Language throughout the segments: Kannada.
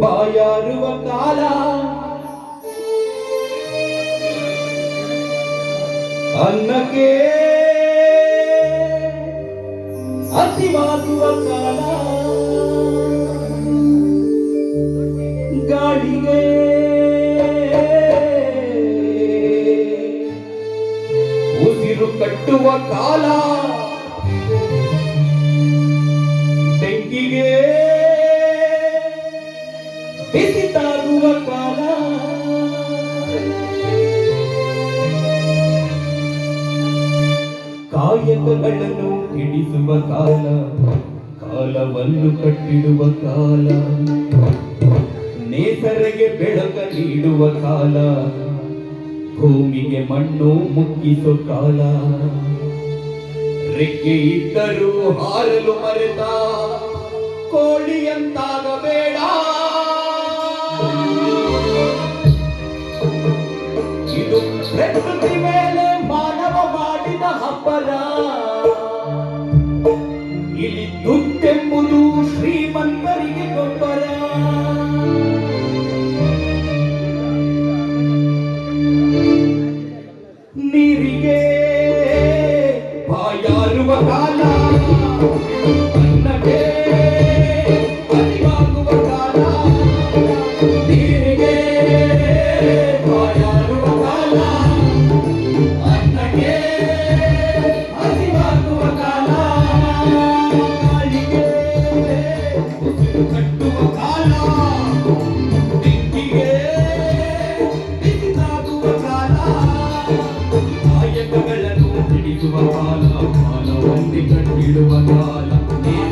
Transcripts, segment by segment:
ಬಾಯಾರುವ ಕಾಲ ಅನ್ನಕ್ಕೆ ಹಸಿವಾಗುವ ಕಾಲ ಕಾಲ ಬೆಂಕಿಗೆ ಬಿಸಿ ಕಾಲ. ಕಾಯಕಗಳನ್ನು ಹಿಡಿಸುವ ಕಾಲ. ಕಾಲವನ್ನು ಕಟ್ಟಿಡುವ ಕಾಲ. ನೇಸರೆಗೆ ಬೆಳಕ ನೀಡುವ ಕಾಲ. ಭೂಮಿಗೆ ಮಣ್ಣು ಮುಕ್ಕಿಸೋ ಕಾಲ. ರೆಕ್ಕೆ ಇದ್ದರೂ ಹಾರಲು ಮರೆತ. ಕೋಳಿಯಂತಾಗಬೇಡ. ಇದು ಪ್ರಕೃತಿ ಮೇಲೆ ಮಾನವ ಮಾಡಿದ ಹಬ್ಬರ ಇಲ್ಲಿ ದುಡ್ಡೆಂಬುದು ಶ್ರೀಮಂತರಿಗೆ ಗೊಬ್ಬರ. ನೀರಿಗೆ ಬಾಯ પખાલા వాగ్దానవన్నీ కట్టిడు వదాల నేను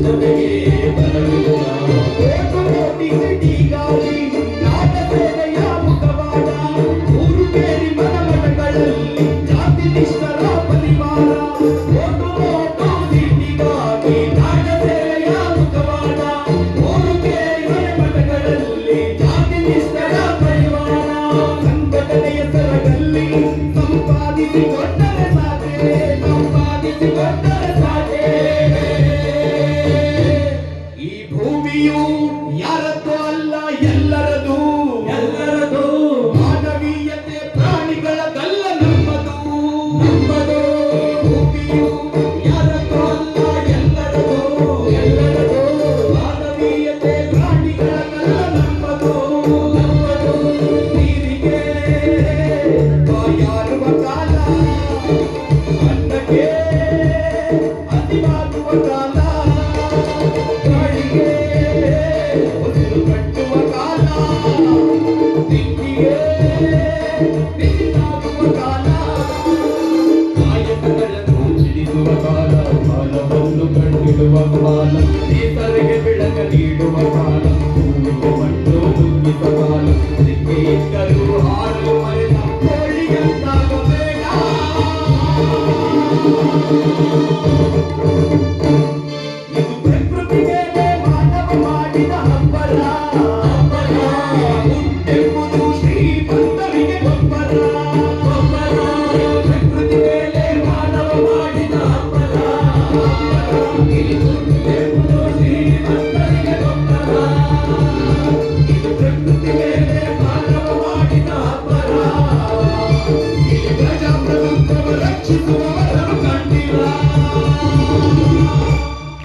the beginning. సకాలం తరగ బిడక నీడువ కాలం మంటూ దుమ్మి సకాలం ఇద్దరు హారులు మరిన కోడి ఎంత Yeah.